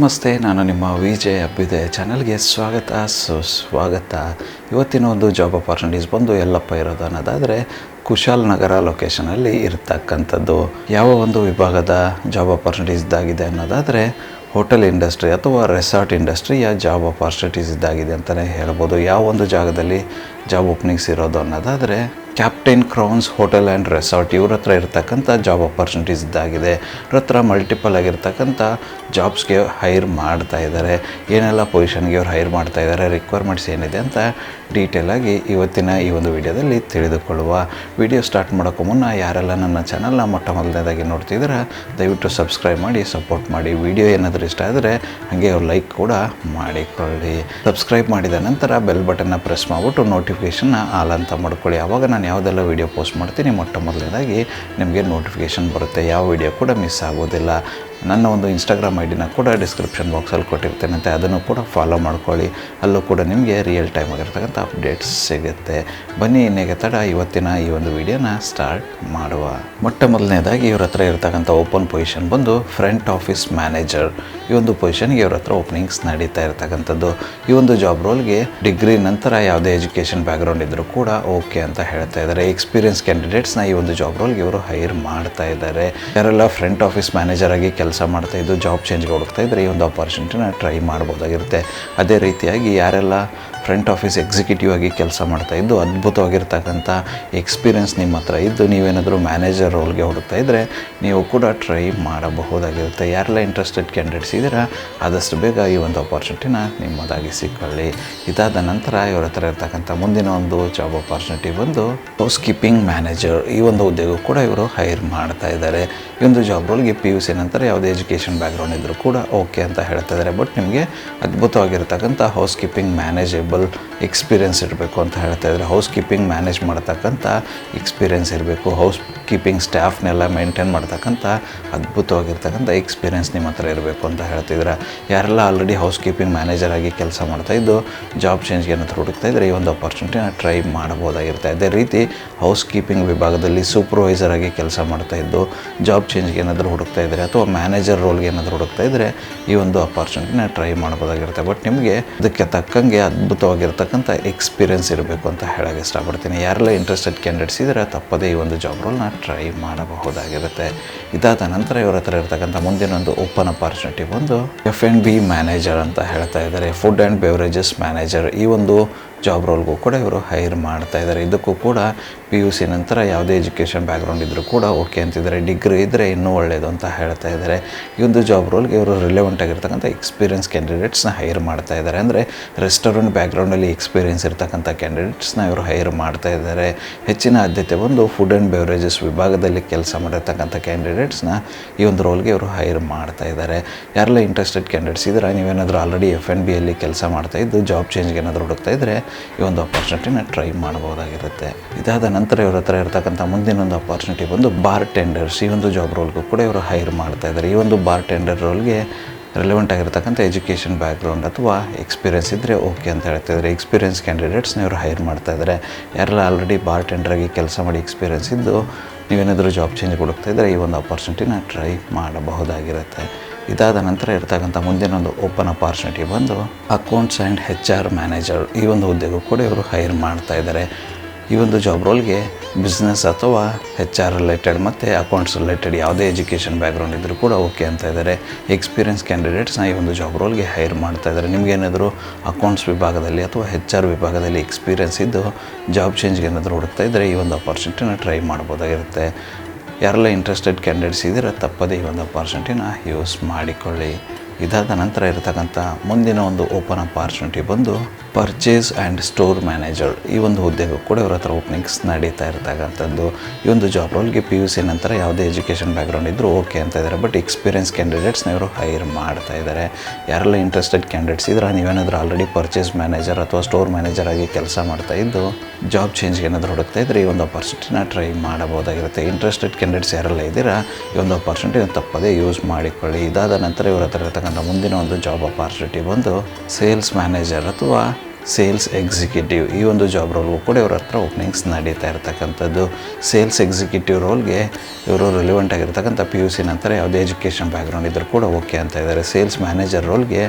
ನಮಸ್ತೆ, ನಾನು ನಿಮ್ಮ ವಿಜಯ್ ಅಬ್ಬಿದೆ. ಚಾನಲ್ಗೆ ಸ್ವಾಗತ, ಸುಸ್ವಾಗತ. ಇವತ್ತಿನ ಒಂದು ಜಾಬ್ ಅಪಾರ್ಚುನಿಟೀಸ್ ಬಂದು ಎಲ್ಲಪ್ಪ ಇರೋದು ಅನ್ನೋದಾದರೆ, ಕುಶಾಲ್ ನಗರ ಲೊಕೇಶನಲ್ಲಿ ಇರ್ತಕ್ಕಂಥದ್ದು. ಯಾವ ಒಂದು ವಿಭಾಗದ ಜಾಬ್ ಅಪಾರ್ಚುನಿಟೀಸ್ ಇದ್ದಾಗಿದೆ ಅನ್ನೋದಾದರೆ ಹೋಟೆಲ್ ಇಂಡಸ್ಟ್ರಿ ಅಥವಾ ರೆಸಾರ್ಟ್ ಇಂಡಸ್ಟ್ರಿಯ ಜಾಬ್ ಅಪಾರ್ಚುನಿಟೀಸ್ ಇದ್ದಾಗಿದೆ ಅಂತಲೇ ಹೇಳ್ಬೋದು. ಯಾವ ಒಂದು ಜಾಗದಲ್ಲಿ ಜಾಬ್ ಓಪನಿಂಗ್ಸ್ ಇರೋದು ಅನ್ನೋದಾದರೆ Captain Crowns hotel and resort ಇವ್ರ ಹತ್ರ ಇರ್ತಕ್ಕಂಥ ಜಾಬ್ ಆಪರ್ಚುನಿಟೀಸ್ ಇದ್ದಾಗಿದೆ. ಇವ್ರ ಹತ್ರ ಮಲ್ಟಿಪಲ್ ಆಗಿರ್ತಕ್ಕಂಥ ಜಾಬ್ಸ್ಗೆ ಹೈರ್ ಮಾಡ್ತಾ ಇದ್ದಾರೆ ಏನೆಲ್ಲ ಪೊಸಿಷನ್ಗೆ ಅವ್ರು ಹೈರ್ ಮಾಡ್ತಾ ಇದ್ದಾರೆ ರಿಕ್ವೈರ್ಮೆಂಟ್ಸ್ ಏನಿದೆ ಅಂತ ಡೀಟೇಲಾಗಿ ಇವತ್ತಿನ ಈ ಒಂದು ವಿಡಿಯೋದಲ್ಲಿ ತಿಳಿದುಕೊಳ್ಳುವ ವಿಡಿಯೋ ಸ್ಟಾರ್ಟ್ ಮಾಡೋಕ್ಕೂ ಮುನ್ನ ಯಾರೆಲ್ಲ ನನ್ನ ಚಾನಲ್ನ ಮೊಟ್ಟ ಮೊದಲನೇದಾಗಿ ನೋಡ್ತಿದ್ದೀರ, ದಯವಿಟ್ಟು ಸಬ್ಸ್ಕ್ರೈಬ್ ಮಾಡಿ ಸಪೋರ್ಟ್ ಮಾಡಿ. ವಿಡಿಯೋ ಏನಾದರೂ ಇಷ್ಟ ಆದರೆ ಹಾಗೆ ಲೈಕ್ ಕೂಡ ಮಾಡಿಕೊಳ್ಳಿ. ಸಬ್ಸ್ಕ್ರೈಬ್ ಮಾಡಿದ ನಂತರ ಬೆಲ್ ಬಟನ್ನ ಪ್ರೆಸ್ ಮಾಡಿಬಿಟ್ಟು ನೋಟಿಫಿಕೇಷನ್ನ ಆಲ್ ಅಂತ ಮಾಡ್ಕೊಳ್ಳಿ. ಆವಾಗ ನಾನು ಯಾವುದೆಲ್ಲ ವೀಡಿಯೋ ಪೋಸ್ಟ್ ಮಾಡ್ತೀನಿ ಮೊಟ್ಟ ಮೊದಲನೇದಾಗಿ ನಿಮಗೆ ನೋಟಿಫಿಕೇಷನ್ ಬರುತ್ತೆ. ಯಾವ ವಿಡಿಯೋ ಕೂಡ ಮಿಸ್ ಆಗೋದಿಲ್ಲ. ನನ್ನ ಒಂದು ಇನ್ಸ್ಟಾಗ್ರಾಮ್ ಐ ಡಿನ ಕೂಡ ಡಿಸ್ಕ್ರಿಪ್ಷನ್ ಬಾಕ್ಸಲ್ಲಿ ಕೊಟ್ಟಿರ್ತೇನೆ ಅಂತ ಅದನ್ನು ಕೂಡ ಫಾಲೋ ಮಾಡ್ಕೊಳ್ಳಿ. ಅಲ್ಲೂ ಕೂಡ ನಿಮಗೆ ರಿಯಲ್ ಟೈಮ್ ಆಗಿರ್ತಕ್ಕಂಥ ಅಪ್ಡೇಟ್ಸ್ ಸಿಗುತ್ತೆ. ಬನ್ನಿ, ಇನ್ನೇಗೆ ತಡ. ಇವತ್ತಿನ ಈ ಒಂದು ವಿಡಿಯೋನ ಸ್ಟಾರ್ಟ್ ಮಾಡುವ. ಮೊಟ್ಟ ಮೊದಲನೇದಾಗಿ ಇವ್ರ ಹತ್ರ ಇರ್ತಕ್ಕಂಥ ಓಪನ್ ಪೊಸಿಷನ್ ಬಂದು ಫ್ರಂಟ್ ಆಫೀಸ್ ಮ್ಯಾನೇಜರ್ ಈ ಒಂದು ಪೊಸಿಷನ್ಗೆ ಇವ್ರ ಹತ್ರ ಓಪನಿಂಗ್ಸ್ ನಡೀತಾ ಇರ್ತಕ್ಕಂಥದ್ದು. ಈ ಒಂದು ಜಾಬ್ ರೋಲ್ಗೆ ಡಿಗ್ರಿ ನಂತರ ಯಾವುದೇ ಎಜುಕೇಷನ್ ಬ್ಯಾಕ್ಗ್ರೌಂಡ್ ಇದ್ದರೂ ಕೂಡ ಓಕೆ ಅಂತ ಹೇಳ್ತಾ ಇದ್ದಾರೆ. ಎಕ್ಸ್ಪೀರಿಯನ್ಸ್ ಕ್ಯಾಂಡಿಡೇಟ್ಸ್ನ ಈ ಒಂದು ಜಾಬ್ ರೋಲ್ಗೆ ಇವರು ಹೈರ್ ಮಾಡ್ತಾ ಇದ್ದಾರೆ. ಯಾರೆಲ್ಲ ಫ್ರಂಟ್ ಆಫೀಸ್ ಮ್ಯಾನೇಜರ್ ಆಗಿ ಕೆಲಸ ಮಾಡ್ತಾ ಇದ್ದು ಜಾಬ್ ಚೇಂಜ್ಗೆ ಹುಡುಕ್ತಾ ಇದ್ದರೆ ಈ ಒಂದು ಆಪರ್ಚುನಿಟಿನ ಟ್ರೈ ಮಾಡ್ಬೋದಾಗಿರುತ್ತೆ. ಅದೇ ರೀತಿಯಾಗಿ ಯಾರೆಲ್ಲ ಫ್ರಂಟ್ ಆಫೀಸ್ ಎಕ್ಸಿಕ್ಯೂಟಿವ್ ಆಗಿ ಕೆಲಸ ಮಾಡ್ತಾ ಇದ್ದು, ಅದ್ಭುತವಾಗಿರ್ತಕ್ಕಂಥ ಎಕ್ಸ್ಪೀರಿಯನ್ಸ್ ನಿಮ್ಮ ಹತ್ರ ಇದ್ದು, ನೀವೇನಾದರೂ ಮ್ಯಾನೇಜರ್ ರೋಲ್ಗೆ ಹುಡುಕ್ತಾ ಇದ್ದರೆ ನೀವು ಕೂಡ ಟ್ರೈ ಮಾಡಬಹುದಾಗಿರುತ್ತೆ. ಯಾರೆಲ್ಲ ಇಂಟ್ರೆಸ್ಟೆಡ್ ಕ್ಯಾಂಡಿಡೇಟ್ಸ್ ಇದ್ದೀರಾ, ಆದಷ್ಟು ಬೇಗ ಈ ಒಂದು ಅಪಾರ್ಚುನಿಟಿನ ನಿಮ್ಮದಾಗಿ ಸಿಕ್ಕೊಳ್ಳಿ. ಇದಾದ ನಂತರ ಇವರ ಹತ್ರ ಇರ್ತಕ್ಕಂಥ ಮುಂದಿನ ಒಂದು ಜಾಬ್ ಅಪಾರ್ಚುನಿಟಿ ಬಂದು ಹೌಸ್ ಕೀಪಿಂಗ್ ಮ್ಯಾನೇಜರ್ ಈ ಒಂದು ಉದ್ಯೋಗ ಕೂಡ ಇವರು ಹೈರ್ ಮಾಡ್ತಾ ಇದ್ದಾರೆ. ಈ ಒಂದು ಜಾಬ್ ರೋಲ್ಗೆ ಪಿ ಯು ಸಿ ನಂತರ ಯಾವುದೇ ಎಜುಕೇಷನ್ ಬ್ಯಾಕ್ಗ್ರೌಂಡ್ ಇದ್ದರೂ ಕೂಡ ಓಕೆ ಅಂತ ಹೇಳ್ತಾ ಇದ್ದಾರೆ. ಬಟ್ ನಿಮಗೆ ಅದ್ಭುತವಾಗಿರ್ತಕ್ಕಂಥ ಹೌಸ್ ಕೀಪಿಂಗ್ ಮ್ಯಾನೇಜೇಬಲ್ ಎಕ್ಸ್ಪೀರಿಯನ್ಸ್ ಇರಬೇಕು ಅಂತ ಹೇಳ್ತಾ ಇದ್ದಾರೆ ಹೌಸ್ ಕೀಪಿಂಗ್ ಮ್ಯಾನೇಜ್ ಮಾಡ್ತಕ್ಕಂಥ ಎಕ್ಸ್ಪೀರಿಯೆನ್ಸ್ ಇರಬೇಕು. ಹೌಸ್ ಕೀಪಿಂಗ್ ಸ್ಟಾಫ್ನೆಲ್ಲ ಮೇಂಟೈನ್ ಮಾಡ್ತಕ್ಕಂಥ ಅದ್ಭುತವಾಗಿರ್ತಕ್ಕಂಥ ಎಕ್ಸ್ಪೀರಿಯನ್ಸ್ ನಿಮ್ಮ ಹತ್ರ ಇರಬೇಕು ಅಂತ ಹೇಳ್ತಿದ್ರೆ ಯಾರೆಲ್ಲ ಆಲ್ರೆಡಿ ಹೌಸ್ ಕೀಪಿಂಗ್ ಮ್ಯಾನೇಜರ್ ಆಗಿ ಕೆಲಸ ಮಾಡ್ತಾ ಇದ್ದು ಜಾಬ್ ಚೇಂಜ್ಗೆ ಏನಾದರೂ ಹುಡುಕ್ತಾ ಇದ್ದರೆ ಈ ಒಂದು ಅಪಾರ್ಚುನಿಟಿನ ಟ್ರೈ ಮಾಡ್ಬೋದಾಗಿರ್ತಾ ಅದೇ ರೀತಿ ಹೌಸ್ ಕೀಪಿಂಗ್ ವಿಭಾಗದಲ್ಲಿ ಸೂಪರ್ವೈಸರ್ ಆಗಿ ಕೆಲಸ ಮಾಡ್ತಾ ಇದ್ದು ಜಾಬ್ ಚೇಂಜ್ಗೆ ಏನಾದರೂ ಹುಡುಕ್ತಾ ಇದ್ದರೆ ಅಥವಾ ಮ್ಯಾನೇಜರ್ ರೋಲ್ಗೆ ಏನಾದರೂ ಹುಡುಕ್ತಾ ಇದ್ದರೆ ಈ ಒಂದು ಅಪಾರ್ಚುನಿಟಿನ ಟ್ರೈ ಮಾಡ್ಬೋದಾಗಿರುತ್ತೆ ಬಟ್ ನಿಮಗೆ ಅದಕ್ಕೆ ತಕ್ಕಂಗೆ ಅದ್ಭುತವಾಗಿರ್ತಕ್ಕಂಥ ಎಕ್ಸ್ಪೀರಿಯನ್ಸ್ ಇರಬೇಕು ಅಂತ ಹೇಳೋಕ್ಕೆ ಇಷ್ಟಪಡ್ತೀನಿ. ಯಾರೆಲ್ಲ ಇಂಟ್ರೆಸ್ಟೆಡ್ ಕ್ಯಾಂಡಿಡೇಟ್ಸ್ ಇದ್ದರೆ, ತಪ್ಪದೇ ಈ ಒಂದು ಜಾಬ್ ರೋಲ್ನ ಟ್ರೈ ಮಾಡಬಹುದಾಗಿರುತ್ತೆ. ಇದಾದ ನಂತರ ಇವರ ಹತ್ರ ಇರ್ತಕ್ಕಂಥ ಮುಂದಿನ ಒಂದು ಓಪನ್ ಅಪಾರ್ಚುನಿಟಿ ಬಂದು ಎಫ್ ಆ್ಯಂಡ್ ಬಿ ಮ್ಯಾನೇಜರ್ ಅಂತ ಹೇಳ್ತಾ ಇದ್ದಾರೆ. ಫುಡ್ ಆ್ಯಂಡ್ ಬೆವರೇಜಸ್ ಮ್ಯಾನೇಜರ್ ಈ ಒಂದು ಜಾಬ್ ರೋಲ್ಗೂ ಕೂಡ ಇವರು ಹೈರ್ ಮಾಡ್ತಾ ಇದ್ದಾರೆ ಇದಕ್ಕೂ ಕೂಡ ಪಿ ಯು ಸಿ ನಂತರ ಯಾವುದೇ ಎಜುಕೇಷನ್ ಬ್ಯಾಕ್ಗ್ರೌಂಡ್ ಇದ್ದರೂ ಕೂಡ ಓಕೆ ಅಂತಿದ್ದಾರೆ ಡಿಗ್ರಿ ಇದ್ದರೆ ಇನ್ನೂ ಒಳ್ಳೆಯದು ಅಂತ ಹೇಳ್ತಾ ಇದ್ದಾರೆ ಈ ಒಂದು ಜಾಬ್ ರೋಲ್ಗೆ ಇವರು ರಿಲೆವೆಂಟ್ ಆಗಿರ್ತಕ್ಕಂಥ ಎಕ್ಸ್ಪೀರಿಯನ್ಸ್ ಕ್ಯಾಂಡಿಡೇಟ್ಸ್ನ ಹೈರ್ ಮಾಡ್ತಾ ಇದ್ದಾರೆ ಅಂದರೆ ರೆಸ್ಟೋರೆಂಟ್ ಬ್ಯಾಕ್ಗ್ರೌಂಡಲ್ಲಿ ಎಕ್ಸ್ಪೀರಿಯನ್ಸ್ ಇರ್ತಕ್ಕಂಥ ಕ್ಯಾಂಡಿಡೇಟ್ಸ್ನ ಇವರು ಹೈರ್ ಮಾಡ್ತಾ ಇದ್ದಾರೆ ಹೆಚ್ಚಿನ ಆದ್ಯತೆ ಬಂದು ಫುಡ್ ಆ್ಯಂಡ್ ಬೆವರೇಜಸ್ ವಿಭಾಗದಲ್ಲಿ ಕೆಲಸ ಮಾಡಿರ್ತಕ್ಕಂಥ ಕ್ಯಾಂಡಿಡೇಟ್ಸ್ನ ಈ ಒಂದು ರೋಲ್ಗೆ ಇವರು ಹೈರ್ ಮಾಡ್ತಾ ಇದ್ದಾರೆ ಯಾರೆಲ್ಲ ಇಂಟ್ರೆಸ್ಟೆಡ್ ಕ್ಯಾಂಡಿಡೇಟ್ಸ್ ಇದ್ದಾರೆ? ನೀವೇನಾದರೂ ಆಲ್ರೆಡಿ ಎಫ್ ಎನ್ ಬಿಯಲ್ಲಿ ಕೆಲಸ ಮಾಡ್ತಾ ಇದ್ದು ಜಾಬ್ ಚೇಂಜ್ಗೆ ಏನಾದರೂ ಹುಡುಕ್ತಾ ಇದ್ದರೆ ಈ ಒಂದು ಅಪಾರ್ಚುನಿಟಿನ ಟ್ರೈ ಮಾಡ್ಬೋದಾಗಿರುತ್ತೆ ಇದಾದ ನಂತರ ಇವ್ರ ಹತ್ರ ಇರ್ತಕ್ಕಂಥ ಮುಂದಿನ ಒಂದು ಅಪಾರ್ಚುನಿಟಿ ಬಂದು ಬಾರ್ ಟೆಂಡರ್ಸ್ ಈ ಒಂದು ಜಾಬ್ ರೋಲ್ಗೂ ಕೂಡ ಇವರು ಹೈರ್ ಮಾಡ್ತಾ ಇದ್ದಾರೆ ಈ ಒಂದು ಬಾರ್ ಟೆಂಡರ್ ರೋಲ್ಗೆ ರಿಲೆವೆಂಟ್ ಆಗಿರ್ತಕ್ಕಂಥ ಎಜುಕೇಷನ್ ಬ್ಯಾಕ್ಗ್ರೌಂಡ್ ಅಥವಾ ಎಕ್ಸ್ಪೀರಿಯನ್ಸ್ ಇದ್ದರೆ ಓಕೆ ಅಂತ ಹೇಳ್ತಾ ಇದ್ದಾರೆ ಎಕ್ಸ್ಪೀರಿಯನ್ಸ್ ಕ್ಯಾಂಡಿಡೇಟ್ಸ್ನ ಇವರು ಹೈರ್ ಮಾಡ್ತಾ ಇದ್ದಾರೆ ಯಾರೆಲ್ಲ ಆಲ್ರೆಡಿ ಬಾರ್ ಟೆಂಡರಾಗಿ ಕೆಲಸ ಮಾಡಿ ಎಕ್ಸ್ಪೀರಿಯನ್ಸ್ ಇದ್ದು ನೀವೇನಾದರೂ ಜಾಬ್ ಚೇಂಜ್ ಕೊಡುತ್ತಾ ಇದ್ದರೆ ಈ ಒಂದು ಅಪಾರ್ಚುನಿಟಿನ ಟ್ರೈ ಮಾಡಬಹುದಾಗಿರುತ್ತೆ. ಇದಾದ ನಂತರ ಇರ್ತಕ್ಕಂಥ ಮುಂದಿನ ಒಂದು ಓಪನ್ ಅಪಾರ್ಚುನಿಟಿ ಬಂದು accounts and H R manager ಈ ಒಂದು ಉದ್ಯೋಗ ಕೂಡ ಇವರು ಹೈರ್ ಮಾಡ್ತಾ ಇದ್ದಾರೆ ಈ ಒಂದು ಜಾಬ್ ರೋಲ್ಗೆ ಬಿಸ್ನೆಸ್ ಅಥವಾ ಹೆಚ್ ಆರ್ ರಿಲೇಟೆಡ್ ಮತ್ತು ಅಕೌಂಟ್ಸ್ ರಿಲೇಟೆಡ್ ಯಾವುದೇ ಎಜುಕೇಷನ್ ಬ್ಯಾಕ್ಗ್ರೌಂಡ್ ಇದ್ದರೂ ಕೂಡ ಓಕೆ ಅಂತ ಇದ್ದಾರೆ ಎಕ್ಸ್ಪೀರಿಯನ್ಸ್ ಕ್ಯಾಂಡಿಡೇಟ್ಸ್ನ ಈ ಒಂದು ಜಾಬ್ ರೋಲ್ಗೆ ಹೈರ್ ಮಾಡ್ತಾ ಇದ್ದಾರೆ ನಿಮಗೇನಾದರೂ ಅಕೌಂಟ್ಸ್ ವಿಭಾಗದಲ್ಲಿ ಅಥವಾ ಹೆಚ್ ಆರ್ ವಿಭಾಗದಲ್ಲಿ ಎಕ್ಸ್ಪೀರಿಯನ್ಸ್ ಇದ್ದು ಜಾಬ್ ಚೇಂಜ್ಗೆ ಏನಾದರೂ ಹುಡುಕ್ತಾ ಇದ್ದರೆ ಈ ಒಂದು ಅಪಾರ್ಚುನಿಟಿನ ಟ್ರೈ ಮಾಡ್ಬೋದಾಗಿರುತ್ತೆ. ಯಾರೆಲ್ಲ ಇಂಟ್ರೆಸ್ಟೆಡ್ ಕ್ಯಾಂಡಿಡೇಟ್ಸ್ ಇದ್ದರೆ, ತಪ್ಪದೇ ಈ ಒಂದು ಅಪಾರ್ಚುನಿಟಿನ ಯೂಸ್ ಮಾಡಿಕೊಳ್ಳಿ. ಇದಾದ ನಂತರ ಇರತಕ್ಕಂಥ ಮುಂದಿನ ಒಂದು ಓಪನ್ ಅಪಾರ್ಚುನಿಟಿ ಬಂದು ಪರ್ಚೇಸ್ ಆ್ಯಂಡ್ ಸ್ಟೋರ್ ಮ್ಯಾನೇಜರ್ ಈ ಒಂದು ಹುದ್ದೆಗೂ ಕೂಡ ಇವ್ರ ಹತ್ರ ಓಪನಿಂಗ್ಸ್ ನಡೀತಾ ಇರ್ತಕ್ಕಂಥದ್ದು ಈ ಒಂದು ಜಾಬ್ ರೋಲ್ಗೆ ಪಿ ಯು ಸಿ ನಂತರ ಯಾವುದೇ ಎಜುಕೇಷನ್ ಬ್ಯಾಕ್ಗ್ರೌಂಡ್ ಇದ್ದರೂ ಓಕೆ ಅಂತ ಇದ್ದಾರೆ. ಬಟ್ ಎಕ್ಸ್ಪೀರಿಯನ್ಸ್ ಕ್ಯಾಂಡಿಡೇಟ್ಸ್ನ ಇವರು ಹೈರ್ ಮಾಡ್ತಾ ಇದ್ದಾರೆ. ಯಾರೆಲ್ಲ ಇಂಟ್ರೆಸ್ಟೆಡ್ ಕ್ಯಾಂಡಿಡೇಟ್ಸ್ ಇದ್ರೆ, ನೀವೇನಾದರೂ ಆಲ್ರೆಡಿ ಪರ್ಚೇಸ್ ಮ್ಯಾನೇಜರ್ ಅಥವಾ ಸ್ಟೋರ್ ಮ್ಯಾನೇಜರ್ ಆಗಿ ಕೆಲಸ ಮಾಡ್ತಾ ಇದ್ದು ಜಾಬ್ ಚೇಂಜ್ಗೆ ಏನಾದರೂ ಹುಡುಕ್ತಾ ಇದ್ದರೆ ಈ ಒಂದು ಅಪರ್ಚುನಿಟಿನ ಟ್ರೈ ಮಾಡಬಹುದಾಗಿರುತ್ತೆ. ಇಂಟ್ರೆಸ್ಟೆಡ್ ಕ್ಯಾಂಡಿಡೇಟ್ಸ್ ಯಾರೆಲ್ಲ ಇದ್ದೀರಾ, ಈ ಒಂದು ಅಪರ್ಚುನಿಟಿ ತಪ್ಪದೇ ಯೂಸ್ ಮಾಡಿಕೊಳ್ಳಿ. ಇದಾದ ನಂತರ ಇವ್ರ ಹತ್ರ ಇರತಕ್ಕಂಥ ಮುಂದಿನ ಒಂದು ಜಾಬ್ ಅಪಾರ್ಚುನಿಟಿ ಬಂದು ಸೇಲ್ಸ್ ಮ್ಯಾನೇಜರ್ ಅಥವಾ ಸೇಲ್ಸ್ ಎಕ್ಸಿಕ್ಯೂಟಿವ್ ಈ ಒಂದು ಜಾಬ್ ರೋಲ್ಗೂ ಕೂಡ ಇವ್ರ ಹತ್ರ ಓಪನಿಂಗ್ಸ್ ನಡೀತಾ ಇರ್ತಕ್ಕಂಥದ್ದು. ಸೇಲ್ಸ್ ಎಕ್ಸಿಕ್ಯೂಟಿವ್ ರೋಲ್ಗೆ ಇವರು ರಿಲಿವೆಂಟ್ ಆಗಿರ್ತಕ್ಕಂಥ ಪಿ ಯು ಸಿ ನಂತರ ಯಾವುದೇ ಎಜುಕೇಷನ್ ಬ್ಯಾಕ್ಗ್ರೌಂಡ್ ಇದ್ದರೂ ಕೂಡ ಓಕೆ ಅಂತ ಇದ್ದಾರೆ. ಸೇಲ್ಸ್ ಮ್ಯಾನೇಜರ್ ರೋಲ್ಗೆ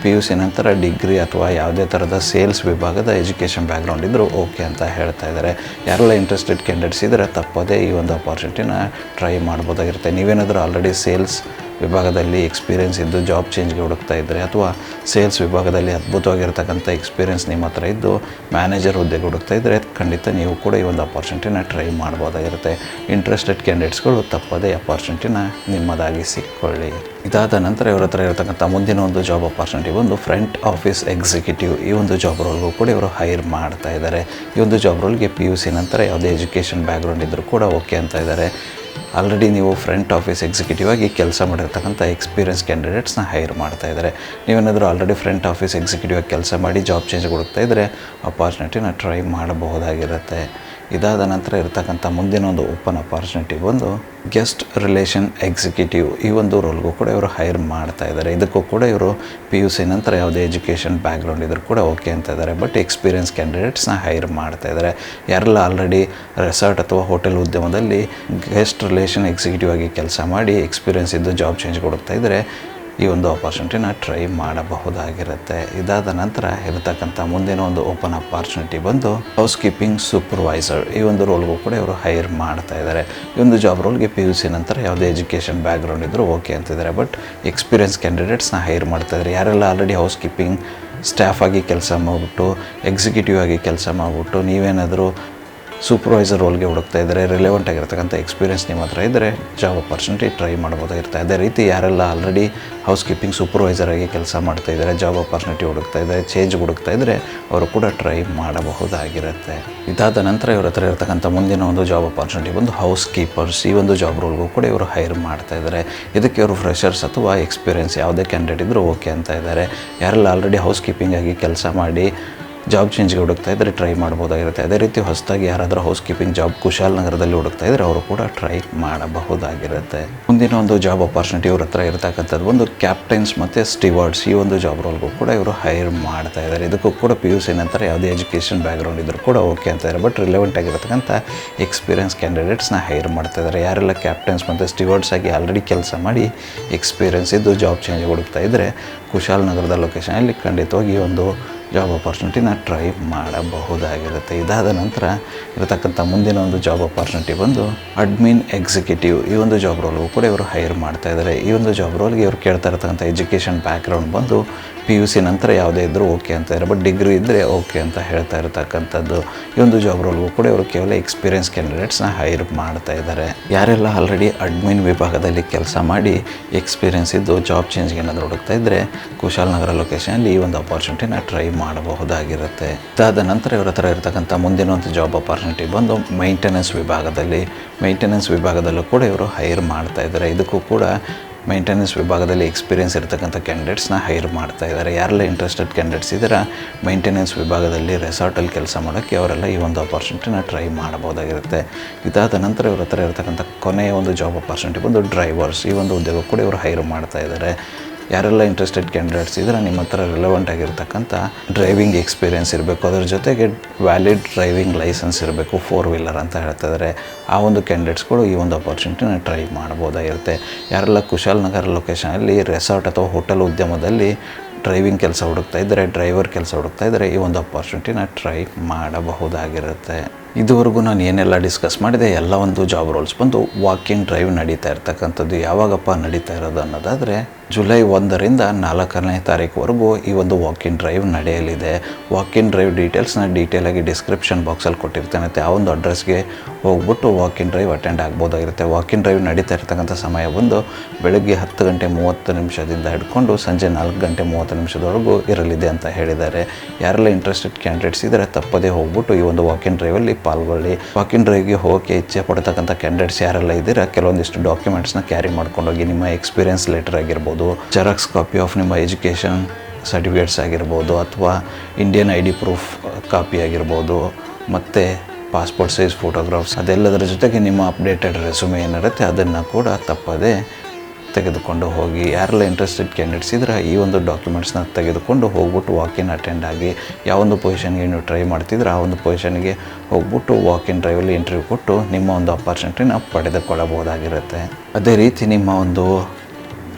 ಪಿ ಯು ಸಿ ನಂತರ ಡಿಗ್ರಿ ಅಥವಾ ಯಾವುದೇ ಥರದ ಸೇಲ್ಸ್ ವಿಭಾಗದ ಎಜುಕೇಷನ್ ಬ್ಯಾಕ್ಗ್ರೌಂಡ್ ಇದ್ದರೂ ಓಕೆ ಅಂತ ಹೇಳ್ತಾ ಇದ್ದಾರೆ. ಯಾರೆಲ್ಲ ಇಂಟ್ರೆಸ್ಟೆಡ್ ಕ್ಯಾಂಡಿಡೇಟ್ಸ್ ಇದ್ದರೆ ತಪ್ಪದೇ ಈ ಒಂದು ಅಪಾರ್ಚುನಿಟಿನ ಟ್ರೈ ಮಾಡ್ಬೋದಾಗಿರುತ್ತೆ. ನೀವೇನಾದರೂ ಆಲ್ರೆಡಿ ಸೇಲ್ಸ್ ವಿಭಾಗದಲ್ಲಿ ಎಕ್ಸ್ಪೀರಿಯೆನ್ಸ್ ಇದ್ದು ಜಾಬ್ ಚೇಂಜ್ಗೆ ಹುಡುಕ್ತಾ ಇದ್ದರೆ ಅಥವಾ ಸೇಲ್ಸ್ ವಿಭಾಗದಲ್ಲಿ ಅದ್ಭುತವಾಗಿರ್ತಕ್ಕಂಥ ಎಕ್ಸ್ಪೀರಿಯೆನ್ಸ್ ನಿಮ್ಮ ಹತ್ರ ಇದ್ದು ಮ್ಯಾನೇಜರ್ ಹುದ್ದೆಗೆ ಹುಡುಕ್ತಾ ಇದ್ದರೆ ಖಂಡಿತ ನೀವು ಕೂಡ ಈ ಒಂದು ಅಪಾರ್ಚುನಿಟಿನ ಟ್ರೈ ಮಾಡ್ಬೋದಾಗಿರುತ್ತೆ. ಇಂಟ್ರೆಸ್ಟೆಡ್ ಕ್ಯಾಂಡಿಡೇಟ್ಸ್ಗಳು ತಪ್ಪದೇ ಅಪಾರ್ಚುನಿಟಿನ ನಿಮ್ಮದಾಗಿಸಿಕೊಳ್ಳಿ. ಇದಾದ ನಂತರ ಇವರ ಹತ್ರ ಇರತಕ್ಕಂಥ ಮುಂದಿನ ಒಂದು ಜಾಬ್ ಅಪಾರ್ಚುನಿಟಿ ಒಂದು ಫ್ರಂಟ್ ಆಫೀಸ್ ಎಕ್ಸಿಕ್ಯೂಟಿವ್ ಈ ಒಂದು ಜಾಬ್ ರೋಲ್ಗೂ ಕೂಡ ಇವರು ಹೈರ್ ಮಾಡ್ತಾ ಇದ್ದಾರೆ. ಈ ಒಂದು ಜಾಬ್ ರೋಲ್ಗೆ ಪಿ ಯು ಸಿ ನಂತರ ಯಾವುದೇ ಎಜುಕೇಷನ್ ಬ್ಯಾಕ್ಗ್ರೌಂಡ್ ಇದ್ದರೂ ಕೂಡ ಓಕೆ ಅಂತ ಇದ್ದಾರೆ. ಆಲ್ರೆಡಿ ನೀವು ಫ್ರಂಟ್ ಆಫೀಸ್ ಎಕ್ಸಿಕ್ಯೂಟಿವ್ ಆಗಿ ಕೆಲಸ ಮಾಡಿರ್ತಕ್ಕಂಥ ಎಕ್ಸ್ಪೀರಿಯನ್ಸ್ ಕ್ಯಾಂಡಿಡೇಟ್ಸ್ನ ಹೈರ್ ಮಾಡ್ತಾ ಇದ್ದಾರೆ. ನೀವೇನಾದರೂ ಆಲ್ರೆಡಿ ಫ್ರಂಟ್ ಆಫೀಸ್ ಎಕ್ಸಿಕ್ಯೂಟಿವ್ ಆಗಿ ಕೆಲಸ ಮಾಡಿ ಜಾಬ್ ಚೇಂಜ್ ಕೊಡ್ತಾ ಇದ್ದರೆ ಅಪಾರ್ಚುನಿಟಿನ ಟ್ರೈ ಮಾಡಬಹುದಾಗಿರುತ್ತೆ. ಇದಾದ ನಂತರ ಇರತಕ್ಕಂಥ ಮುಂದಿನ ಒಂದು ಓಪನ್ ಅಪಾರ್ಚುನಿಟಿ ಬಂದು ಗೆಸ್ಟ್ ರಿಲೇಷನ್ ಎಕ್ಸಿಕ್ಯೂಟಿವ್ ಈ ಒಂದು ರೋಲ್ಗೂ ಕೂಡ ಇವರು ಹೈರ್ ಮಾಡ್ತಾ ಇದ್ದಾರೆ. ಇದಕ್ಕೂ ಕೂಡ ಇವರು ಪಿ ಯು ಸಿ ನಂತರ ಯಾವುದೇ ಎಜುಕೇಷನ್ ಬ್ಯಾಕ್ಗ್ರೌಂಡ್ ಇದ್ರೂ ಕೂಡ ಓಕೆ ಅಂತ ಇದ್ದಾರೆ. ಬಟ್ ಎಕ್ಸ್ಪೀರಿಯನ್ಸ್ ಕ್ಯಾಂಡಿಡೇಟ್ಸ್ನ ಹೈರ್ ಮಾಡ್ತಾ ಇದ್ದಾರೆ. ಯಾರೆಲ್ಲ ಆಲ್ರೆಡಿ ರೆಸಾರ್ಟ್ ಅಥವಾ ಹೋಟೆಲ್ ಉದ್ಯಮದಲ್ಲಿ ಗೆಸ್ಟ್ ರಿಲೇಷನ್ ಎಕ್ಸಿಕ್ಯೂಟಿವ್ ಆಗಿ ಕೆಲಸ ಮಾಡಿ ಎಕ್ಸ್ಪೀರಿಯನ್ಸ್ ಇದ್ದು ಜಾಬ್ ಚೇಂಜ್ ಕೊಡ್ತಾ ಇದ್ದರೆ ಈ ಒಂದು ಆಪರ್ಚುನಿಟಿನ ಟ್ರೈ ಮಾಡಬಹುದಾಗಿರುತ್ತೆ. ಇದಾದ ನಂತರ ಇರತಕ್ಕಂಥ ಮುಂದಿನ ಒಂದು ಓಪನ್ ಅಪಾರ್ಚುನಿಟಿ ಬಂದು ಹೌಸ್ ಕೀಪಿಂಗ್ ಸೂಪರ್ವೈಸರ್ ಈ ಒಂದು ರೋಲ್ಗೂ ಕೂಡ ಇವರು ಹೈರ್ ಮಾಡ್ತಾ ಇದ್ದಾರೆ ಈ ಒಂದು ಜಾಬ್ ರೋಲ್ಗೆ ಪಿ ಯು ಸಿ ನಂತರ ಯಾವುದೇ ಎಜುಕೇಷನ್ ಬ್ಯಾಕ್ಗ್ರೌಂಡ್ ಇದ್ದರೂ ಓಕೆ ಅಂತಿದ್ದಾರೆ ಬಟ್ ಎಕ್ಸ್ಪೀರಿಯನ್ಸ್ ಕ್ಯಾಂಡಿಡೇಟ್ಸ್ನ ಹೈರ್ ಮಾಡ್ತಾ ಇದ್ದಾರೆ ಯಾರೆಲ್ಲ ಆಲ್ರೆಡಿ ಹೌಸ್ ಕೀಪಿಂಗ್ ಸ್ಟಾಫ್ ಆಗಿ ಕೆಲಸ ಮಾಡಿಬಿಟ್ಟು ಎಕ್ಸಿಕ್ಯೂಟಿವ್ ಆಗಿ ಕೆಲಸ ಮಾಡಿಬಿಟ್ಟು ನೀವೇನಾದರೂ ಸೂಪರ್ವೈಸರ್ ರೋಲ್ಗೆ ಹುಡುಕ್ತಾ ಇದ್ದಾರೆ ರಿಲೆವೆಂಟ್ ಆಗಿರ್ತಕ್ಕಂಥ ಎಕ್ಸ್ಪೀರಿಯೆನ್ಸ್ ನಿಮ್ಮ ಹತ್ರ ಇದ್ದರೆ ಜಾಬ್ ಅಪರ್ಚುನಿಟಿ ಟ್ರೈ ಮಾಡ್ಬೋದಾಗಿರುತ್ತೆ. ಅದೇ ರೀತಿ ಯಾರೆಲ್ಲ ಆಲ್ರೆಡಿ ಹೌಸ್ ಕೀಪಿಂಗ್ ಸೂಪರ್ವೈಸರ್ ಆಗಿ ಕೆಲಸ ಮಾಡ್ತಾ ಇದ್ದಾರೆ ಜಾಬ್ ಅಪರ್ಚುನಿಟಿ ಹುಡುಕ್ತಾ ಇದ್ದಾರೆ ಚೇಂಜ್ ಹುಡುಕ್ತಾ ಇದ್ದರೆ ಅವರು ಕೂಡ ಟ್ರೈ ಮಾಡಬಹುದಾಗಿರುತ್ತೆ. ಇದಾದ ನಂತರ ಇವ್ರ ಹತ್ರ ಇರತಕ್ಕಂಥ ಮುಂದಿನ ಒಂದು ಜಾಬ್ ಅಪರ್ಚುನಿಟಿ ಬಂದು ಹೌಸ್ ಕೀಪರ್ಸ್ ಈ ಒಂದು ಜಾಬ್ ರೋಲ್ಗೂ ಕೂಡ ಇವರು ಹೈರ್ ಮಾಡ್ತಾ ಇದ್ದಾರೆ. ಇದಕ್ಕೆ ಇವರು ಫ್ರೆಷರ್ಸ್ ಅಥವಾ ಎಕ್ಸ್ಪೀರಿಯನ್ಸ್ ಯಾವುದೇ ಕ್ಯಾಂಡಿಡೇಟ್ ಇದ್ದರೂ ಓಕೆ ಅಂತ ಇದ್ದಾರೆ. ಯಾರೆಲ್ಲ ಆಲ್ರೆಡಿ ಹೌಸ್ ಕೀಪಿಂಗ್ ಆಗಿ ಕೆಲಸ ಮಾಡಿ ಜಾಬ್ ಚೇಂಜ್ಗೆ ಹುಡುಕ್ತಾ ಇದ್ದರೆ ಟ್ರೈ ಮಾಡ್ಬೋದಾಗಿರುತ್ತೆ. ಅದೇ ರೀತಿ ಹೊಸದಾಗಿ ಯಾರಾದರೂ ಹೌಸ್ ಕೀಪಿಂಗ್ ಜಾಬ್ ಕುಶಾಲನಗರದಲ್ಲಿ ಹುಡುಕ್ತಾ ಇದ್ದರೆ ಅವರು ಕೂಡ ಟ್ರೈ ಮಾಡಬಹುದಾಗಿರುತ್ತೆ. ಮುಂದಿನ ಒಂದು ಜಾಬ್ ಅಪಾರ್ಚುನಿಟಿ ಇವ್ರ ಹತ್ರ ಇರತಕ್ಕಂಥದ್ದು ಒಂದು ಕ್ಯಾಪ್ಟನ್ಸ್ ಮತ್ತು ಸ್ಟಿವಾರ್ಡ್ಸ್ ಈ ಒಂದು ಜಾಬ್ ರೋಲ್ಗೂ ಕೂಡ ಇವರು ಹೈರ್ ಮಾಡ್ತಾ ಇದ್ದಾರೆ. ಇದಕ್ಕೂ ಕೂಡ ಪಿ ಯು ಸಿ ನಂತರ ಯಾವುದೇ ಎಜುಕೇಷನ್ ಬ್ಯಾಕ್ಗ್ರೌಂಡ್ ಇದ್ದರೂ ಕೂಡ ಓಕೆ ಅಂತ ಇದ್ದಾರೆ. ಬಟ್ ರಿಲೆವೆಂಟ್ ಆಗಿರತಕ್ಕಂಥ ಎಕ್ಸ್ಪೀರಿಯನ್ಸ್ ಕ್ಯಾಂಡಿಡೇಟ್ಸ್ನ ಹೈರ್ ಮಾಡ್ತಾ ಇದ್ದಾರೆ. ಯಾರೆಲ್ಲ ಕ್ಯಾಪ್ಟನ್ಸ್ ಮತ್ತು ಸ್ಟಿವರ್ಡ್ಸ್ ಆಗಿ ಆಲ್ರೆಡಿ ಕೆಲಸ ಮಾಡಿ ಎಕ್ಸ್ಪೀರಿಯನ್ಸ್ ಇದ್ದು ಜಾಬ್ ಚೇಂಜ್ ಹುಡುಕ್ತಾ ಇದ್ದರೆ ಕುಶಾಲನಗರದ ಲೊಕೇಶನಲ್ಲಿ ಖಂಡಿತವಾಗಿ ಒಂದು ಜಾಬ್ ಅಪಾರ್ಚುನಿಟಿನ ಟ್ರೈ ಮಾಡಬಹುದಾಗಿರುತ್ತೆ. ಇದಾದ ನಂತರ ಇರತಕ್ಕಂಥ ಮುಂದಿನ ಒಂದು ಜಾಬ್ ಅಪಾರ್ಚುನಿಟಿ ಬಂದು ಅಡ್ಮಿನ್ ಎಕ್ಸಿಕ್ಯೂಟಿವ್ ಈ ಒಂದು ಜಾಬ್ ರೋಲ್ಗೂ ಕೂಡ ಇವರು ಹೈರ್ ಮಾಡ್ತಾ ಇದ್ದಾರೆ ಈ ಒಂದು ಜಾಬ್ ರೋಲ್ಗೆ ಇವರು ಕೇಳ್ತಾ ಇರತಕ್ಕಂಥ ಎಜುಕೇಷನ್ ಬ್ಯಾಕ್ಗ್ರೌಂಡ್ ಬಂದು ಪಿ ಯು ಸಿ ನಂತರ ಯಾವುದೇ ಇದ್ದರೂ ಓಕೆ ಅಂತ ಇದ್ದಾರೆ ಬಟ್ ಡಿಗ್ರಿ ಇದ್ದರೆ ಓಕೆ ಅಂತ ಹೇಳ್ತಾ ಇರತಕ್ಕಂಥದ್ದು. ಈ ಒಂದು ಜಾಬ್ ರೋಲ್ಗೂ ಕೂಡ ಇವರು ಕೇವಲ ಎಕ್ಸ್ಪೀರಿಯನ್ಸ್ ಕ್ಯಾಂಡಿಡೇಟ್ಸ್ನ ಹೈರ್ ಮಾಡ್ತಾ ಇದ್ದಾರೆ ಯಾರೆಲ್ಲ ಆಲ್ರೆಡಿ ಅಡ್ಮಿನ್ ವಿಭಾಗದಲ್ಲಿ ಕೆಲಸ ಮಾಡಿ ಎಕ್ಸ್ಪೀರಿಯನ್ಸ್ ಇದ್ದು ಜಾಬ್ ಚೇಂಜ್ಗೆ ಏನಾದರೂ ಹುಡುಕ್ತಾ ಇದ್ದರೆ ಕುಶಾಲನಗರ ಲೊಕೇಶನಲ್ಲಿ ಈ ಒಂದು ಅಪಾರ್ಚುನಿಟಿನ ಟ್ರೈ ಮಾಡಬಹುದಾಗಿರುತ್ತೆ. ಇದಾದ ನಂತರ ಇವರ ಹತ್ರ ಇರತಕ್ಕಂಥ ಮುಂದಿನ ಒಂದು ಜಾಬ್ ಅಪರ್ಚುನಿಟಿ ಬಂದು ಮೈಂಟೆನೆನ್ಸ್ ವಿಭಾಗದಲ್ಲಿ ಮೈಂಟೆನೆನ್ಸ್ ವಿಭಾಗದಲ್ಲೂ ಕೂಡ ಇವರು ಹೈರ್ ಮಾಡ್ತಾ ಇದ್ದಾರೆ ಇದಕ್ಕೂ ಕೂಡ ಮೈಂಟೆನೆನ್ಸ್ ವಿಭಾಗದಲ್ಲಿ ಎಕ್ಸ್ಪೀರಿಯನ್ಸ್ ಇರತಕ್ಕಂಥ ಕ್ಯಾಂಡಿಡೇಟ್ಸ್ನ ಹೈರ್ ಮಾಡ್ತಾ ಇದ್ದಾರೆ ಯಾರೆಲ್ಲ ಇಂಟ್ರೆಸ್ಟೆಡ್ ಕ್ಯಾಂಡಿಡೇಟ್ಸ್ ಇದ್ದೀರಾ ಮೈಂಟೆನೆನ್ಸ್ ವಿಭಾಗದಲ್ಲಿ ರೆಸಾರ್ಟಲ್ಲಿ ಕೆಲಸ ಮಾಡೋಕ್ಕೆ ಅವರೆಲ್ಲ ಈ ಒಂದು ಅಪಾರ್ಚುನಿಟಿನ ಟ್ರೈ ಮಾಡಬಹುದಾಗಿರುತ್ತೆ. ಇದಾದ ನಂತರ ಇವ್ರ ಹತ್ರ ಇರತಕ್ಕಂಥ ಕೊನೆಯ ಒಂದು ಜಾಬ್ ಅಪರ್ಚುನಿಟಿ ಬಂದು ಡ್ರೈವರ್ಸ್ ಈ ಒಂದು ಉದ್ಯೋಗ ಕೂಡ ಇವರು ಹೈರ್ ಮಾಡ್ತಾ ಇದ್ದಾರೆ ಯಾರೆಲ್ಲ ಇಂಟ್ರೆಸ್ಟೆಡ್ ಕ್ಯಾಂಡಿಡೇಟ್ಸ್ ಇದ್ದರೆ ನಿಮ್ಮ ಹತ್ರ ರಿಲೆವೆಂಟ್ ಆಗಿರ್ತಕ್ಕಂಥ ಡ್ರೈವಿಂಗ್ ಎಕ್ಸ್ಪೀರಿಯನ್ಸ್ ಇರಬೇಕು. ಅದ್ರ ಜೊತೆಗೆ ವ್ಯಾಲಿಡ್ ಡ್ರೈವಿಂಗ್ ಲೈಸೆನ್ಸ್ ಇರಬೇಕು ಫೋರ್ ವೀಲರ್ ಅಂತ ಹೇಳ್ತಾ ಇದ್ದಾರೆ ಆ ಒಂದು ಕ್ಯಾಂಡಿಡೇಟ್ಸ್ಗಳು ಈ ಒಂದು ಅಪರ್ಚುನಿಟಿನ ಟ್ರೈ ಮಾಡ್ಬೋದಾಗಿರುತ್ತೆ. ಯಾರೆಲ್ಲ ಕುಶಾಲನಗರ ಲೊಕೇಶನಲ್ಲಿ ರೆಸಾರ್ಟ್ ಅಥವಾ ಹೋಟೆಲ್ ಉದ್ಯಮದಲ್ಲಿ ಡ್ರೈವಿಂಗ್ ಕೆಲಸ ಹುಡುಕ್ತಾ ಇದ್ದರೆ ಡ್ರೈವರ್ ಕೆಲಸ ಹುಡುಕ್ತಾ ಇದ್ದರೆ ಈ ಒಂದು ಅಪರ್ಚುನಿಟಿನ ಟ್ರೈ ಮಾಡಬಹುದಾಗಿರುತ್ತೆ. ಇದುವರೆಗೂ ನಾನು ಏನೆಲ್ಲ ಡಿಸ್ಕಸ್ ಮಾಡಿದೆ, ಎಲ್ಲ ಒಂದು ಜಾಬ್ ರೋಲ್ಸ್ ಬಂದು ವಾಕಿಂಗ್ ಡ್ರೈವ್ ನಡೀತಾ ಇರ್ತಕ್ಕಂಥದ್ದು. ಯಾವಾಗಪ್ಪ ನಡೀತಾ ಇರೋದು ಅನ್ನೋದಾದರೆ ಜುಲೈ ಒಂದರಿಂದ ನಾಲ್ಕನೇ ತಾರೀಕುವರೆಗೂ ಈ ಒಂದು ವಾಕಿನ್ ಡ್ರೈವ್ ನಡೆಯಲಿದೆ. ವಾಕಿನ್ ಡ್ರೈವ್ ಡೀಟೇಲ್ಸ್ನ ಡೀಟೇಲಾಗಿ ಡಿಸ್ಕ್ರಿಪ್ಷನ್ ಬಾಕ್ಸಲ್ಲಿ ಕೊಟ್ಟಿರ್ತೇನೆ ಆ ಒಂದು ಅಡ್ರೆಸ್ಗೆ ಹೋಗ್ಬಿಟ್ಟು ವಾಕಿನ್ ಡ್ರೈವ್ ಅಟೆಂಡ್ ಆಗ್ಬೋದಾಗಿರುತ್ತೆ. ವಾಕಿನ್ ಡ್ರೈವ್ ನಡೀತಾ ಇರ್ತಕ್ಕಂಥ ಸಮಯ ಬಂದು ಬೆಳಗ್ಗೆ ಹತ್ತು ಗಂಟೆ ಮೂವತ್ತು ನಿಮಿಷದಿಂದ ಹಿಡ್ಕೊಂಡು ಸಂಜೆ ನಾಲ್ಕು ಗಂಟೆ ಮೂವತ್ತು ನಿಮಿಷದವರೆಗೂ ಇರಲಿದೆ ಅಂತ ಹೇಳಿದ್ದಾರೆ. ಯಾರೆಲ್ಲ ಇಂಟ್ರೆಸ್ಟೆಡ್ ಕ್ಯಾಂಡಿಡೇಟ್ಸ್ ಇದ್ದರೆ ತಪ್ಪದೇ ಹೋಗ್ಬಿಟ್ಟು ಈ ಒಂದು ವಾಕಿನ್ ಡ್ರೈವಲ್ಲಿ ಪಾಲ್ಗೊಳ್ಳಿ. ವಾಕಿನ್ ಡ್ರೈವ್ಗೆ ಹೋಗೋಕ್ಕೆ ಇಚ್ಛೆ ಪಡ್ತಕ್ಕಂಥ ಕ್ಯಾಂಡಿಡೇಟ್ಸ್ ಯಾರೆಲ್ಲ ಇದ್ದೀರಾ, ಕೆಲವೊಂದಿಷ್ಟು ಡಾಕ್ಯುಮೆಂಟ್ಸ್ನ ಕ್ಯಾರಿ ಮಾಡ್ಕೊಂಡೋಗಿ ನಿಮ್ಮ ಎಕ್ಸ್ಪೀರಿಯನ್ಸ್ ಲೆಟರ್ ಆಗಿರ್ಬೋದು. ಜೆರಾಕ್ಸ್ ಕಾಪಿ ಆಫ್ ನಿಮ್ಮ ಎಜುಕೇಷನ್ ಸರ್ಟಿಫಿಕೇಟ್ಸ್ ಆಗಿರ್ಬೋದು ಅಥವಾ Indian I D proof copy ಆಗಿರ್ಬೋದು, ಮತ್ತು ಪಾಸ್ಪೋರ್ಟ್ ಸೈಜ್ ಫೋಟೋಗ್ರಾಫ್ಸ್ ಅದೆಲ್ಲದರ ಜೊತೆಗೆ ನಿಮ್ಮ ಅಪ್ಡೇಟೆಡ್ ರೆಸುಮೆ ಏನಿರುತ್ತೆ ಅದನ್ನು ಕೂಡ ತಪ್ಪದೆ ತೆಗೆದುಕೊಂಡು ಹೋಗಿ. ಯಾರೆಲ್ಲ ಇಂಟ್ರೆಸ್ಟೆಡ್ ಕ್ಯಾಂಡಿಡೇಟ್ಸ್ ಇದ್ರೆ ಈ ಒಂದು ಡಾಕ್ಯುಮೆಂಟ್ಸ್ನ ತೆಗೆದುಕೊಂಡು ಹೋಗ್ಬಿಟ್ಟು ವಾಕಿನ್ ಅಟೆಂಡ್ ಆಗಿ ಯಾವೊಂದು ಪೊಸಿಷನ್ಗೆ ನೀವು ಟ್ರೈ ಮಾಡ್ತಿದ್ರೆ ಆ ಒಂದು ಪೊಸಿಷನ್ಗೆ ಹೋಗ್ಬಿಟ್ಟು ವಾಕಿನ್ ಡ್ರೈವಲ್ಲಿ ಇಂಟರ್ವ್ಯೂ ಕೊಟ್ಟು ನಿಮ್ಮ ಒಂದು ಅಪಾರ್ಚುನಿಟಿನ ಪಡೆದುಕೊಳ್ಳಬಹುದಾಗಿರುತ್ತೆ. ಅದೇ ರೀತಿ ನಿಮ್ಮ ಒಂದು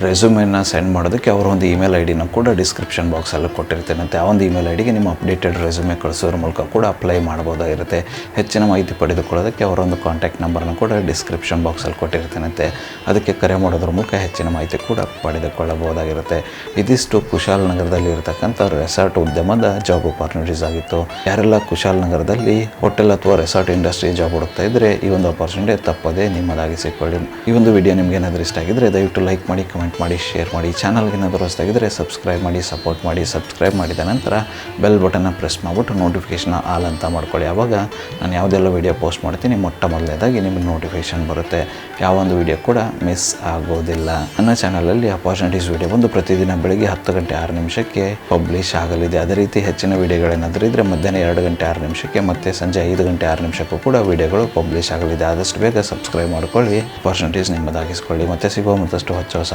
ರೆಸ್ಯೂಮೆನ ಸೆಂಡ್ ಮಾಡೋದಕ್ಕೆ ಅವರ ಒಂದು ಇಮೇಲ್ ಐ ಡಿನ ಕೂಡ ಡಿಸ್ಕ್ರಿಪ್ಷನ್ ಬಾಕ್ಸಲ್ಲಿ ಕೊಟ್ಟಿರ್ತೇನಂತೆ. ಆ ಒಂದು ಇಮೇಲ್ ಐ ಡಿಗೆ ನಿಮ್ಮ ಅಪ್ಡೇಟೆಡ್ ರೆಸ್ಯೂಮೆ ಕಳಿಸೋದ್ರ ಮೂಲಕ ಕೂಡ ಅಪ್ಲೈ ಮಾಡ್ಬೋದಾಗಿರುತ್ತೆ. ಹೆಚ್ಚಿನ ಮಾಹಿತಿ ಪಡೆದುಕೊಳ್ಳೋದಕ್ಕೆ ಅವರ ಒಂದು ಕಾಂಟ್ಯಾಕ್ಟ್ ನಂಬರ್ನ ಕೂಡ ಡಿಸ್ಕ್ರಿಪ್ಷನ್ ಬಾಕ್ಸಲ್ಲಿ ಕೊಟ್ಟಿರ್ತೇನಂತೆ. ಅದಕ್ಕೆ ಕರೆ ಮಾಡೋದ್ರ ಮೂಲಕ ಹೆಚ್ಚಿನ ಮಾಹಿತಿ ಕೂಡ ಪಡೆದುಕೊಳ್ಳಬಹುದಾಗಿರುತ್ತೆ. ಇದಿಷ್ಟು ಕುಶಾಲನಗರದಲ್ಲಿ ಇರತಕ್ಕಂಥ ರೆಸಾರ್ಟ್ ಉದ್ಯಮದ ಜಾಬ್ ಅಪಾರ್ಚುನಿಟೀಸ್ ಆಗಿತ್ತು. ಯಾರೆಲ್ಲ ಕುಶಾಲನಗರದಲ್ಲಿ ಹೋಟೆಲ್ ಅಥವಾ ರೆಸಾರ್ಟ್ ಇಂಡಸ್ಟ್ರಿ ಜಾಬ್ ಹುಡುಕ್ತಾ ಇದ್ದರೆ ಈ ಒಂದು ಅಪಾರ್ಚುನಿಟಿ ತಪ್ಪದೇ ನಿಮ್ಮದಾಗಿಸಿಕೊಳ್ಳಿ. ಈ ಒಂದು ವಿಡಿಯೋ ನಿಮ್ಗೆ ಏನಾದರೂ ಇಷ್ಟ ಆಗಿದ್ರೆ ದಯವಿಟ್ಟು ಲೈಕ್ ಮಾಡಿ ಕಮೆಂಟ್ ಮಾಡಿ ಶೇರ್ ಮಾಡಿ ಚಾನಲ್ಗೆ ಏನಾದರೂ ಹೊಸದಾಗಿದ್ದರೆ ಸಬ್ಸ್ಕ್ರೈಬ್ ಮಾಡಿ ಸಪೋರ್ಟ್ ಮಾಡಿ ಸಬ್ಸ್ಕ್ರೈಬ್ ಮಾಡಿದ ನಂತರ ಬೆಲ್ ಬಟನ್ನ ಪ್ರೆಸ್ ಮಾಡಿಬಿಟ್ಟು ನೋಟಿಫಿಕೇಷನ್ ಆಲ್ ಅಂತ ಮಾಡ್ಕೊಳ್ಳಿ. ಆವಾಗ ನಾನು ಯಾವುದೆಲ್ಲ ವೀಡಿಯೋ ಪೋಸ್ಟ್ ಮಾಡ್ತೀನಿ ಮೊಟ್ಟ ಮೊದಲನೇದಾಗಿ ನಿಮಗೆ ನೋಟಿಫಿಕೇಷನ್ ಬರುತ್ತೆ. ಯಾವೊಂದು ವಿಡಿಯೋ ಕೂಡ ಮಿಸ್ ಆಗೋದಿಲ್ಲ. ನನ್ನ ಚಾನಲಲ್ಲಿ ಅಪಾರ್ಚುನಿಟೀಸ್ ವೀಡಿಯೋ ಬಂದು ಪ್ರತಿದಿನ ಬೆಳಿಗ್ಗೆ ಹತ್ತು ಗಂಟೆ ಆರು ನಿಮಿಷಕ್ಕೆ ಪಬ್ಲಿಷ್ ಆಗಲಿದೆ. ಅದೇ ರೀತಿ ಹೆಚ್ಚಿನ ವೀಡಿಯೋಗಳೇನಾದರೂ ಇದ್ದರೆ ಮಧ್ಯಾಹ್ನ ಎರಡು ಗಂಟೆ ಆರು ನಿಮಿಷಕ್ಕೆ ಮತ್ತು ಸಂಜೆ ಐದು ಗಂಟೆ ಆರು ನಿಮಿಷಕ್ಕೂ ಕೂಡ ವೀಡಿಯೋಗಳು ಪಬ್ಲಿಷ್ ಆಗಲಿದೆ. ಆದಷ್ಟು ಬೇಗ ಸಬ್ಸ್ಕ್ರೈಬ್ ಮಾಡ್ಕೊಳ್ಳಿ. ಅಪಾರ್ಚುನಿಟೀಸ್ ನಿಮ್ಮದಾಗಿಸ್ಕೊಳ್ಳಿ. ಮತ್ತೆ ಸಿಗುವ ಮತ್ತಷ್ಟು ಹೊಚ್ಚ ಹೊಸ